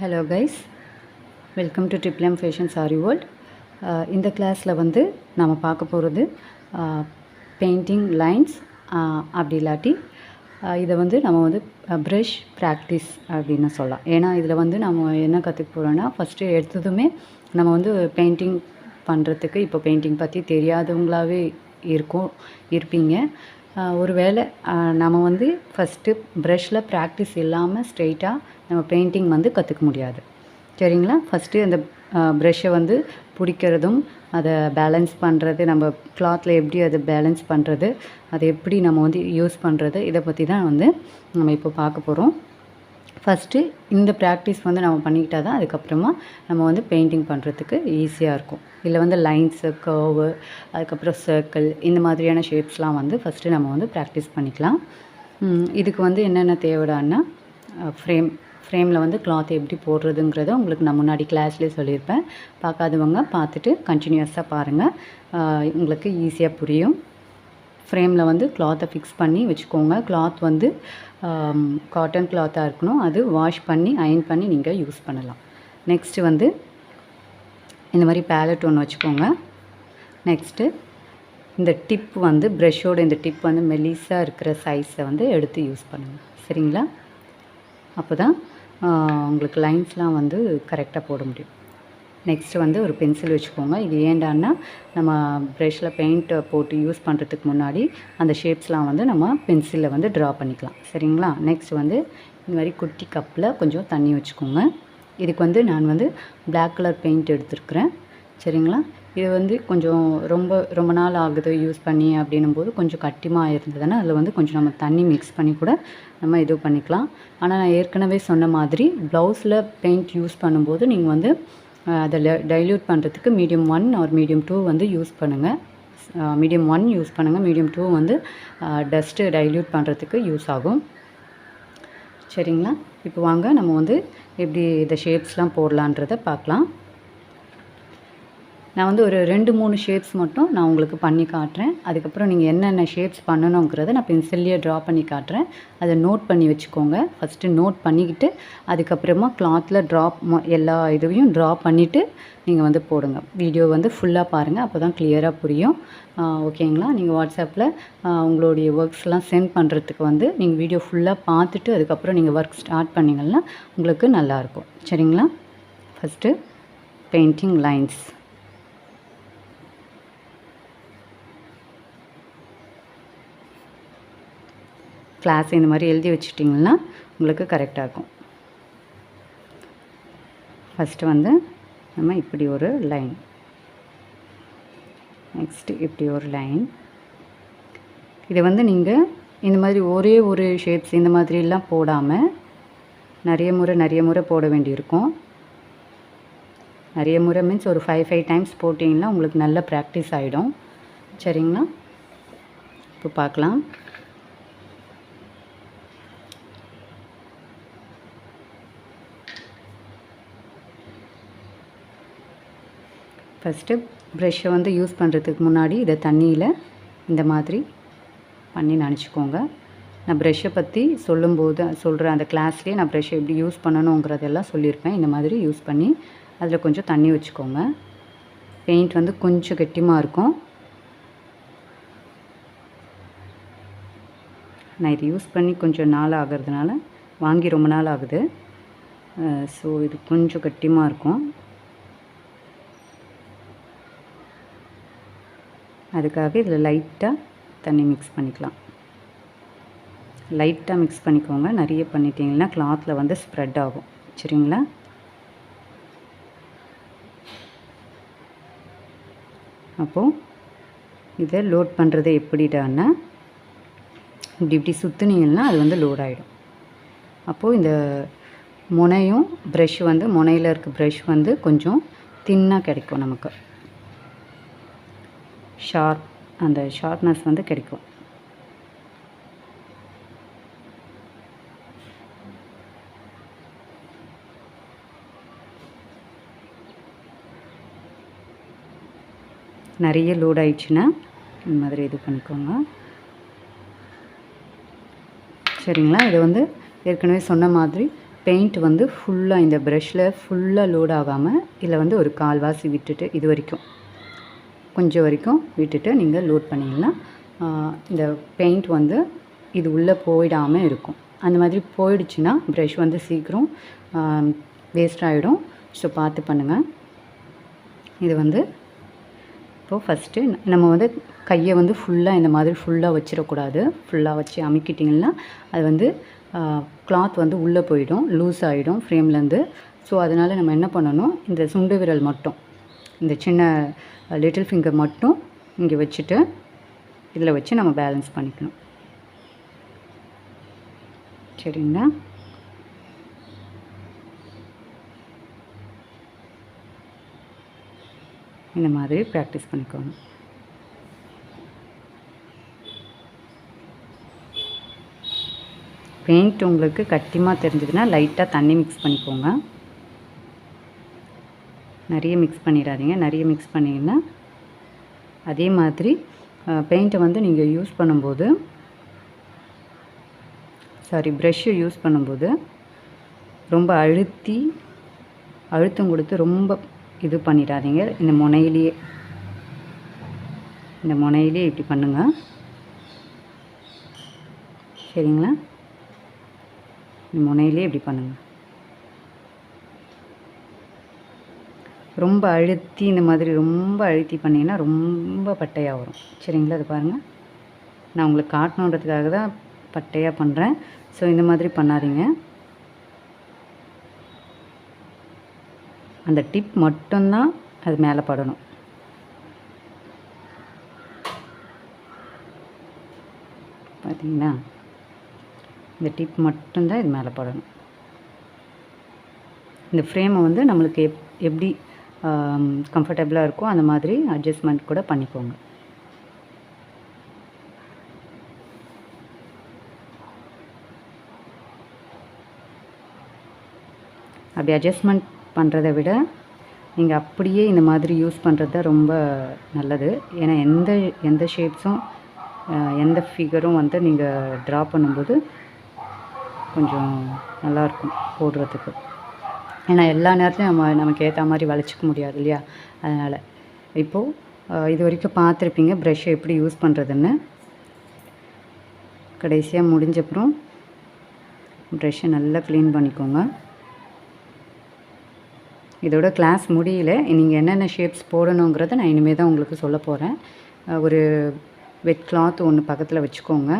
Hello guys welcome to Triplum fashion saree world இந்த கிளாஸில் வந்து நம்ம பார்க்க போகிறது பெயிண்டிங் லைன்ஸ் அப்படி இல்லாட்டி uh, இதை வந்து நம்ம வந்து uh, ப்ரஷ் ப்ராக்டிஸ் அப்படின்னு சொல்லலாம். ஏன்னா இதில் வந்து நம்ம என்ன கற்றுக்க போகிறோன்னா ஃபஸ்ட்டு எடுத்ததுமே நம்ம வந்து பெயிண்டிங் பண்ணுறதுக்கு இப்போ பெயிண்டிங் பற்றி தெரியாதவங்களாவே இருக்கும் இருப்பீங்க. ஒரு ஒருவேளை நம்ம வந்து ஃபஸ்ட்டு ப்ரஷில் ப்ராக்டிஸ் இல்லாமல் ஸ்ட்ரெயிட்டாக நம்ம பெயிண்டிங் வந்து கற்றுக்க முடியாது. சரிங்களா? ஃபஸ்ட்டு அந்த ப்ரஷ்ஷை வந்து பிடிக்கிறதும் அதை பேலன்ஸ் பண்ணுறது நம்ம கிளாத்தில் எப்படி அதை பேலன்ஸ் பண்ணுறது அதை எப்படி நம்ம வந்து யூஸ் பண்ணுறது இதை பற்றி தான் வந்து நம்ம இப்போ பார்க்க போகிறோம் ஃபஸ்ட்டு இந்த ப்ராக்டிஸ் வந்து நம்ம பண்ணிக்கிட்டா தான் அதுக்கப்புறமா நம்ம வந்து பெயிண்டிங் பண்ணுறதுக்கு ஈஸியாக இருக்கும். இதில் வந்து லைன்ஸு கர்வு அதுக்கப்புறம் சர்க்கிள் இந்த மாதிரியான ஷேப்ஸ்லாம் வந்து ஃபஸ்ட்டு நம்ம வந்து ப்ராக்டிஸ் பண்ணிக்கலாம். இதுக்கு வந்து என்னென்ன தேவைடான்னா ஃப்ரேம் ஃப்ரேமில் வந்து கிளாத் எப்படி போடுறதுங்கிறத உங்களுக்கு நான் முன்னாடி கிளாஸ்லேயே சொல்லியிருப்பேன். பார்க்காதவங்க பார்த்துட்டு கண்டினியூஸாக பாருங்கள் உங்களுக்கு ஈஸியாக புரியும். ஃப்ரேமில் வந்து கிளாத்தை ஃபிக்ஸ் பண்ணி வச்சுக்கோங்க. கிளாத் வந்து காட்டன் கிளாத்தாக இருக்கணும். அது வாஷ் பண்ணி அயன் பண்ணி நீங்கள் யூஸ் பண்ணலாம். நெக்ஸ்ட்டு வந்து இந்த மாதிரி பேலட் ஒன்று வச்சுக்கோங்க. நெக்ஸ்ட்டு இந்த டிப் வந்து ப்ரெஷ்ஷோட இந்த டிப் வந்து மெலிசாக இருக்கிற சைஸை வந்து எடுத்து யூஸ் பண்ணுங்கள் சரிங்களா? அப்போ தான் உங்களுக்கு லைன்ஸ்லாம் வந்து கரெக்டாக போட முடியும். நெக்ஸ்ட்டு வந்து ஒரு பென்சில் வச்சுக்கோங்க. இது ஏண்டான்னா நம்ம ப்ரஷில் பெயிண்ட் போட்டு யூஸ் பண்ணுறதுக்கு முன்னாடி அந்த ஷேப்ஸ்லாம் வந்து நம்ம பென்சிலில் வந்து ட்ரா பண்ணிக்கலாம். சரிங்களா? நெக்ஸ்ட் வந்து இந்த மாதிரி குட்டி கப்பில் கொஞ்சம் தண்ணி வச்சுக்கோங்க. இதுக்கு வந்து நான் வந்து பிளாக் கலர் பெயிண்ட் எடுத்துருக்குறேன். சரிங்களா? இது வந்து கொஞ்சம் ரொம்ப ரொம்ப நாள் ஆகுது யூஸ் பண்ணி அப்படின்னும் போது கொஞ்சம் கட்டிமாக இருந்ததுன்னா அதில் வந்து கொஞ்சம் நம்ம தண்ணி மிக்ஸ் பண்ணி கூட நம்ம இது பண்ணிக்கலாம். ஆனால் நான் ஏற்கனவே சொன்ன மாதிரி ப்ளவுஸில் பெயிண்ட் யூஸ் பண்ணும்போது நீங்கள் வந்து அதை டைல்யூட் பண்ணுறதுக்கு medium one or medium two வந்து யூஸ் பண்ணுங்கள் மீடியம் ஒன் யூஸ் பண்ணுங்கள் மீடியம் டூ வந்து டஸ்ட்டு டைல்யூட் பண்ணுறதுக்கு யூஸ் ஆகும். சரிங்களா? இப்போ வாங்க நம்ம வந்து எப்படி இந்த ஷேப்ஸ்லாம் போடலான்றதை பார்க்கலாம். நான் வந்து ஒரு ரெண்டு மூணு ஷேப்ஸ் மட்டும் நான் உங்களுக்கு பண்ணி காட்டுறேன். அதுக்கப்புறம் நீங்கள் என்னென்ன ஷேப்ஸ் பண்ணணுங்கிறத நான் பென்சில்லையே ட்ரா பண்ணி காட்டுறேன். அதை நோட் பண்ணி வச்சுக்கோங்க. ஃபஸ்ட்டு நோட் பண்ணிக்கிட்டு அதுக்கப்புறமா கிளாத்தில் ட்ராப் எல்லா இதுவையும் ட்ரா பண்ணிவிட்டு நீங்கள் வந்து போடுங்க. வீடியோ வந்து ஃபுல்லாக பாருங்கள் அப்போ தான் கிளியராக புரியும். ஓகேங்களா? நீங்கள் வாட்ஸ்அப்பில் உங்களுடைய ஒர்க்ஸ்லாம் சென்ட் பண்ணுறதுக்கு வந்து நீங்கள் வீடியோ ஃபுல்லாக பார்த்துட்டு அதுக்கப்புறம் நீங்கள் ஒர்க் ஸ்டார்ட் பண்ணிங்கன்னா உங்களுக்கு நல்லாயிருக்கும் சரிங்களா? ஃபஸ்ட்டு பெயிண்டிங் லைன்ஸ் கிளாஸ் இந்த மாதிரி எழுதி வச்சிட்டிங்கன்னா உங்களுக்கு கரெக்டாக இருக்கும். ஃபஸ்ட்டு வந்து நம்ம இப்படி ஒரு லைன் நெக்ஸ்ட்டு இப்படி ஒரு லைன் இதை வந்து நீங்கள் இந்த மாதிரி ஒரே ஒரு ஷேப்ஸ் இந்த மாதிரிலாம் போடாமல் நிறைய முறை நிறைய முறை போட வேண்டியிருக்கும். நிறைய முறை மீன்ஸ் ஒரு ஃபைவ் ஃபைவ் டைம்ஸ் போட்டிங்கன்னா உங்களுக்கு நல்ல ப்ராக்டிஸ் ஆகிடும் சரிங்களா? இப்போ பார்க்கலாம். ஃபஸ்ட்டு ப்ரெஷ்ஷை வந்து யூஸ் பண்ணுறதுக்கு முன்னாடி இதை தண்ணியில் இந்த மாதிரி பண்ணி நினச்சிக்கோங்க. நான் ப்ரெஷ்ஷை பற்றி சொல்லும்போது சொல்கிறேன் அந்த கிளாஸ்லேயே நான் ப்ரெஷ்ஷை எப்படி யூஸ் பண்ணணுங்கிறதெல்லாம் சொல்லியிருப்பேன். இந்த மாதிரி யூஸ் பண்ணி அதில் கொஞ்சம் தண்ணி வச்சுக்கோங்க. பெயிண்ட் வந்து கொஞ்சம் கெட்டியமாக இருக்கும். நான் இது யூஸ் பண்ணி கொஞ்சம் நாள் ஆகிறதுனால வாங்கி ரொம்ப நாள் ஆகுது. ஸோ இது கொஞ்சம் கட்டியமாக இருக்கும். அதுக்காக இதில் லைட்டாக தண்ணி மிக்ஸ் பண்ணிக்கலாம். லைட்டாக மிக்ஸ் பண்ணிக்கோங்க. நிறைய பண்ணிட்டீங்கன்னா கிளாத்தில் வந்து ஸ்ப்ரெட் ஆகும். சரிங்களா? அப்போது இதை லோட் பண்ணுறது எப்படிடான்னா இப்படி இப்படி சுற்றுனீங்கன்னா அது வந்து லோட் ஆகிடும் அப்போது இந்த முனையும் ப்ரெஷ் வந்து முனையில் இருக்க ப்ரெஷ் வந்து கொஞ்சம் தின்னாக கிடைக்கும் நமக்கு. ஷார்ப் அந்த ஷார்ப்னஸ் வந்து கிடைக்கும். நிறைய லோட் ஆயிடுச்சுன்னா இந்த மாதிரி இது பண்ணிக்கோங்க. சரிங்களா? இது வந்து ஏற்கனவே சொன்ன மாதிரி பெயிண்ட் வந்து ஃபுல்லாக இந்த ப்ரஷில் ஃபுல்லாக லோட் ஆகாமல் இதில் வந்து ஒரு கால்வாசி விட்டுட்டு இது வரைக்கும். கொஞ்சம் வரைக்கும் விட்டுட்டு நீங்கள் லோட் பண்ணிடலாம். இந்த பெயிண்ட் வந்து இது உள்ளே போயிடாமல் இருக்கும். அந்த மாதிரி போயிடுச்சுன்னா ப்ரஷ் வந்து சீக்கிரம் வேஸ்ட் ஆகிடும் ஸோ பார்த்து பண்ணுங்கள் இது வந்து இப்போது ஃபஸ்ட்டு நம்ம வந்து கையை வந்து ஃபுல்லாக இந்த மாதிரி ஃபுல்லாக வச்சிடக்கூடாது. ஃபுல்லாக வச்சு அமுக்கிட்டிங்கன்னா அது வந்து கிளாத் வந்து உள்ளே போயிடும் லூஸ் ஆகிடும் ஃப்ரேம்லேருந்து ஸோ அதனால் நம்ம என்ன பண்ணணும்? இந்த சுண்டு விரல் மட்டும். இந்த சின்ன லிட்டில் ஃபிங்கர் மட்டும் இங்கே வச்சுட்டு இதில் வச்சு நம்ம பேலன்ஸ் பண்ணிக்கணும். சரிங்களா? இந்த மாதிரி ப்ராக்டிஸ் பண்ணிக்கோங்க. பெயிண்ட் உங்களுக்கு கட்டிமாக தெரிஞ்சதுன்னா லைட்டாக தண்ணி மிக்ஸ் பண்ணிக்கோங்க. நிறைய மிக்ஸ் பண்ணிடாதீங்க. நிறைய மிக்ஸ் பண்ணிங்கன்னா அதே மாதிரி பெயிண்ட்டை வந்து நீங்கள் யூஸ் பண்ணும்போது சாரி ப்ரெஷ்ஷை யூஸ் பண்ணும்போது ரொம்ப அழுத்தி அழுத்தம் கொடுத்து ரொம்ப இது பண்ணிடாதீங்க. இந்த முனையிலேயே இந்த முனையிலே இப்படி பண்ணுங்கள் சரிங்களா? இந்த முனையிலே இப்படி பண்ணுங்கள் ரொம்ப அழுத்தி இந்த மாதிரி ரொம்ப அழுத்தி பண்ணிங்கன்னா ரொம்ப பட்டையாக வரும். சரிங்களா? அது பாருங்கள் நான் உங்களுக்கு காட்டணுன்றதுக்காக தான் பட்டையாக பண்ணுறேன் ஸோ இந்த மாதிரி பண்ணாதீங்க. அந்த டிப் மட்டும்தான் அது மேலே படணும். பார்த்தீங்களா இந்த டிப் மட்டும்தான் இது மேலே படணும். இந்த ஃப்ரேமை வந்து நம்மளுக்கு எப் எப்படி கம்ஃபர்டபுளாக இருக்கோ அந்த மாதிரி அட்ஜஸ்ட்மெண்ட் கூட பண்ணிக்கோங்க. அப்படி அட்ஜஸ்ட்மெண்ட் பண்ணுறதை விட நீங்கள் அப்படியே இந்த மாதிரி யூஸ் பண்ணுறது தான் ரொம்ப நல்லது. ஏன்னா எந்த எந்த ஷேப்ஸும் எந்த ஃபிகரும் வந்து நீங்கள் ட்ரா பண்ணும்போது கொஞ்சம் நல்லாயிருக்கும் போடுறதுக்கு. ஏன்னா எல்லா நேரத்தையும் நம்ம நமக்கு ஏற்ற மாதிரி வளைச்சிக்க முடியாது இல்லையா? அதனால். இப்போது இது வரைக்கும் பார்த்துருப்பீங்க ப்ரெஷ்ஷை எப்படி யூஸ் பண்ணுறதுன்னு கடைசியாக முடிஞ்சப்புறம் ப்ரெஷ்ஷை நல்லா க்ளீன் பண்ணிக்கோங்க. இதோட கிளாஸ் முடியல. நீங்கள் என்னென்ன ஷேப்ஸ் போடணுங்கிறத நான் இனிமேல் தான் உங்களுக்கு சொல்ல போகிறேன் ஒரு வெட் கிளாத் ஒன்று பக்கத்தில் வச்சுக்கோங்க.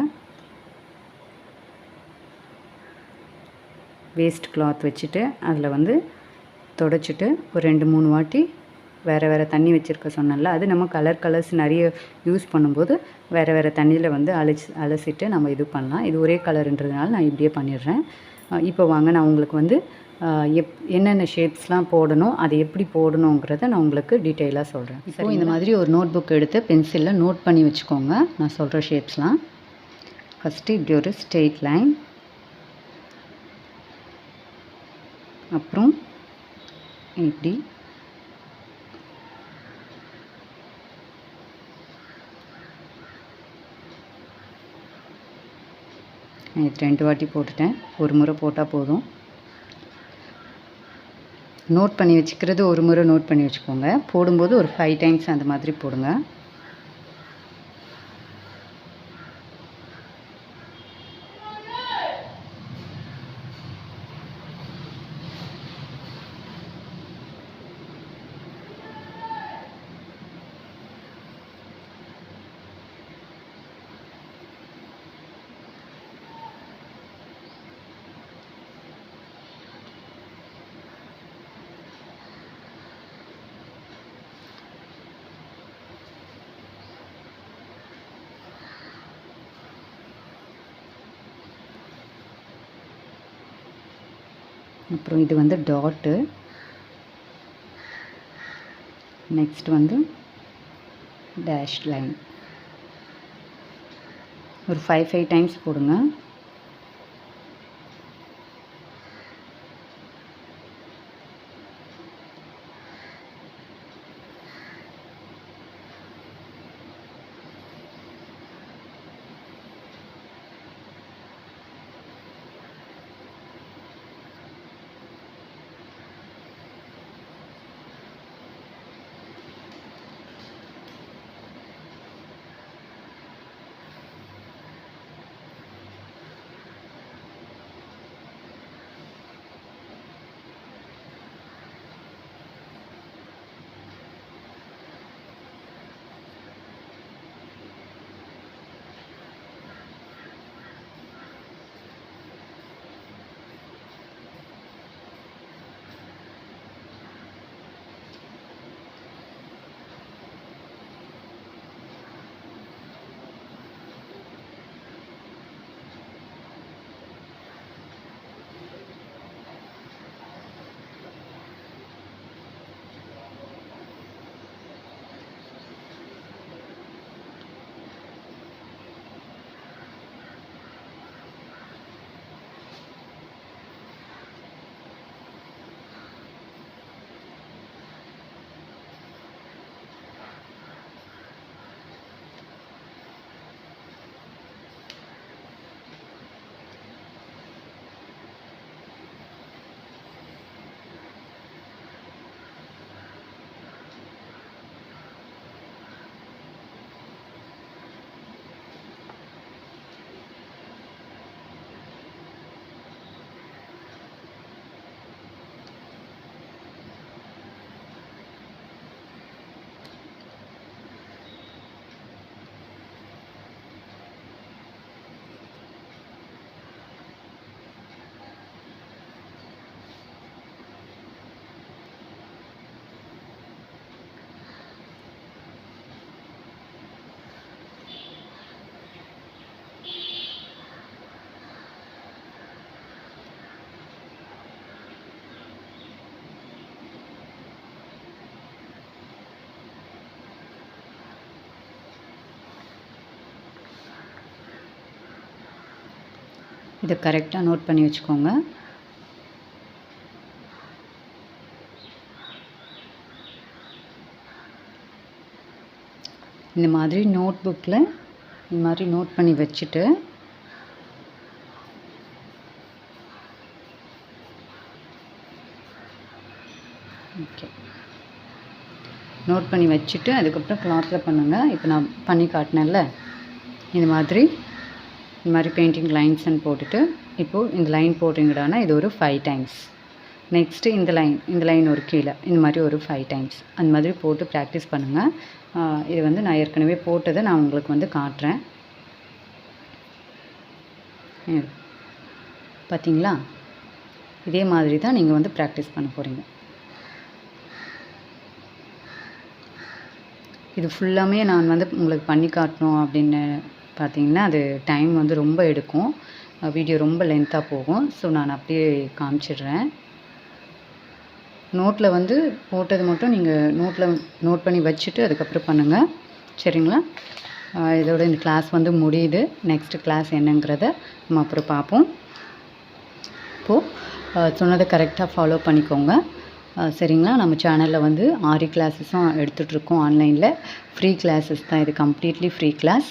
வேஸ்ட் கிளாத் வச்சுட்டு அதில் வந்து தொடச்சிட்டு ஒரு ரெண்டு மூணு வாட்டி வேறு வேறு தண்ணி வச்சுருக்க சொன்னேன்ல அது நம்ம கலர் கலர்ஸ் நிறைய யூஸ் பண்ணும்போது வேறு வேறு தண்ணியில் வந்து அலசி அலசிட்டு நம்ம இது பண்ணலாம். இது ஒரே கலருன்றதுனால நான் இப்படியே பண்ணிடுறேன். இப்போ வாங்க நான் உங்களுக்கு வந்து எப் என்னென்ன ஷேப்ஸ்லாம் போடணும் அது எப்படி போடணுங்கிறத நான் உங்களுக்கு டீட்டெயிலாக சொல்கிறேன் இப்போ இந்த மாதிரி ஒரு நோட் புக் எடுத்து பென்சிலில் நோட் பண்ணி வச்சுக்கோங்க. நான் சொல்கிற ஷேப்ஸ்லாம் ஃபஸ்ட்டு இப்படி ஒரு ஸ்ட்ரெயிட் லைன் அப்புறம் இப்படி. இது ரெண்டு வாட்டி போட்டுட்டேன். ஒரு முறை போட்டால் போதும். நோட் பண்ணி வச்சுக்கிறது ஒரு முறை நோட் பண்ணி வச்சுக்கோங்க. போடும்போது ஒரு ஃபைவ் டைம்ஸ் அந்த மாதிரி போடுங்க. அப்புறம் இது வந்து டாட்டு நெக்ஸ்ட் வந்து டேஷ் லைன் ஒரு ஃபைவ் ஃபைவ் டைம்ஸ் போடுங்க. இதை கரெக்டாக நோட் பண்ணி வச்சுக்கோங்க. இந்த மாதிரி நோட் புக்கில் இந்த மாதிரி நோட் பண்ணி வச்சுட்டு ஓகே நோட் பண்ணி வச்சுட்டு அதுக்கப்புறம் கிளாத்தில் பண்ணுங்கள் இப்போ நான் பண்ணி காட்டினேன்ல. இந்த மாதிரி இந்த மாதிரி பெயிண்டிங் லைன்ஸ்ன்னு போட்டுட்டு இப்போது இந்த லைன் போட்டிங்கடானா இது ஒரு ஃபைவ் டைம்ஸ் நெக்ஸ்ட்டு இந்த லைன் இந்த லைன் ஒரு கீழே இந்த மாதிரி ஒரு ஃபைவ் டைம்ஸ் அந்த மாதிரி போட்டு ப்ராக்டிஸ் பண்ணுங்கள் இது வந்து நான் ஏற்கனவே போட்டதை நான் உங்களுக்கு வந்து காட்டுறேன். பார்த்தீங்களா இதே மாதிரி தான் நீங்கள் வந்து ப்ராக்டிஸ் பண்ண போகிறீங்க இது ஃபுல்லாமே நான் வந்து உங்களுக்கு பண்ணி காட்டணும் அப்படின்னு பார்த்திங்கன்னா அது டைம் வந்து ரொம்ப எடுக்கும். வீடியோ ரொம்ப லென்த்தாக போகும். ஸோ நான் அப்படியே காமிச்சிடுறேன். நோட்டில் வந்து போட்டது மட்டும் நீங்கள் நோட்டில் நோட் பண்ணி வச்சுட்டு அதுக்கப்புறம் பண்ணுங்கள் சரிங்களா? இதோட இந்த கிளாஸ் வந்து முடியுது. நெக்ஸ்ட்டு கிளாஸ் என்னங்கிறத நம்ம அப்புறம் பார்ப்போம். இப்போது சொன்னதை கரெக்டாக ஃபாலோ பண்ணிக்கோங்க. சரிங்களா? நம்ம சேனலில் வந்து ஆரி கிளாஸஸும் எடுத்துகிட்ருக்கோம் ஆன்லைனில் ஃப்ரீ கிளாஸஸ் தான் இது. கம்ப்ளீட்லி ஃப்ரீ கிளாஸ்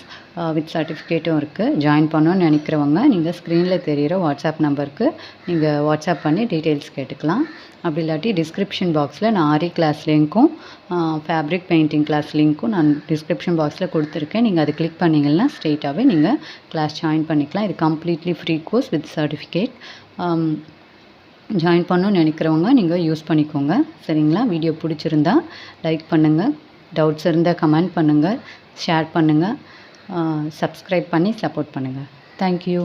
வித் சர்டிஃபிகேட்டும் இருக்குது ஜாயின் பண்ணணும்னு நினைக்கிறவங்க நீங்கள் ஸ்க்ரீனில் தெரிகிற வாட்ஸ்அப் நம்பருக்கு நீங்கள் வாட்ஸ்அப் பண்ணி டீட்டெயில்ஸ் கேட்டுக்கலாம். அப்படி இல்லாட்டி டிஸ்கிரிப்ஷன் பாக்ஸில் நான் ஆரி கிளாஸ் லிங்க்கும் ஃபேப்ரிக் பெயிண்டிங் கிளாஸ் லிங்க்கும் நான் டிஸ்கிரிப்ஷன் பாக்ஸில் கொடுத்துருக்கேன். நீங்கள் அதை கிளிக் பண்ணிங்கன்னா ஸ்ட்ரெயிட்டாகவே நீங்கள் கிளாஸ் ஜாயின் பண்ணிக்கலாம். இது completely free course with certificate join பண்ணணும்னு நினைக்கிறவங்க நீங்கள் யூஸ் பண்ணிக்கோங்க. சரிங்களா? வீடியோ பிடிச்சிருந்தா லைக் பண்ணுங்கள் டவுட்ஸ் இருந்தால் கமெண்ட் பண்ணுங்கள் ஷேர் பண்ணுங்கள் சப்ஸ்கிரைப் பண்ணி சப்போர்ட் பண்ணுங்கள் தேங்க்யூ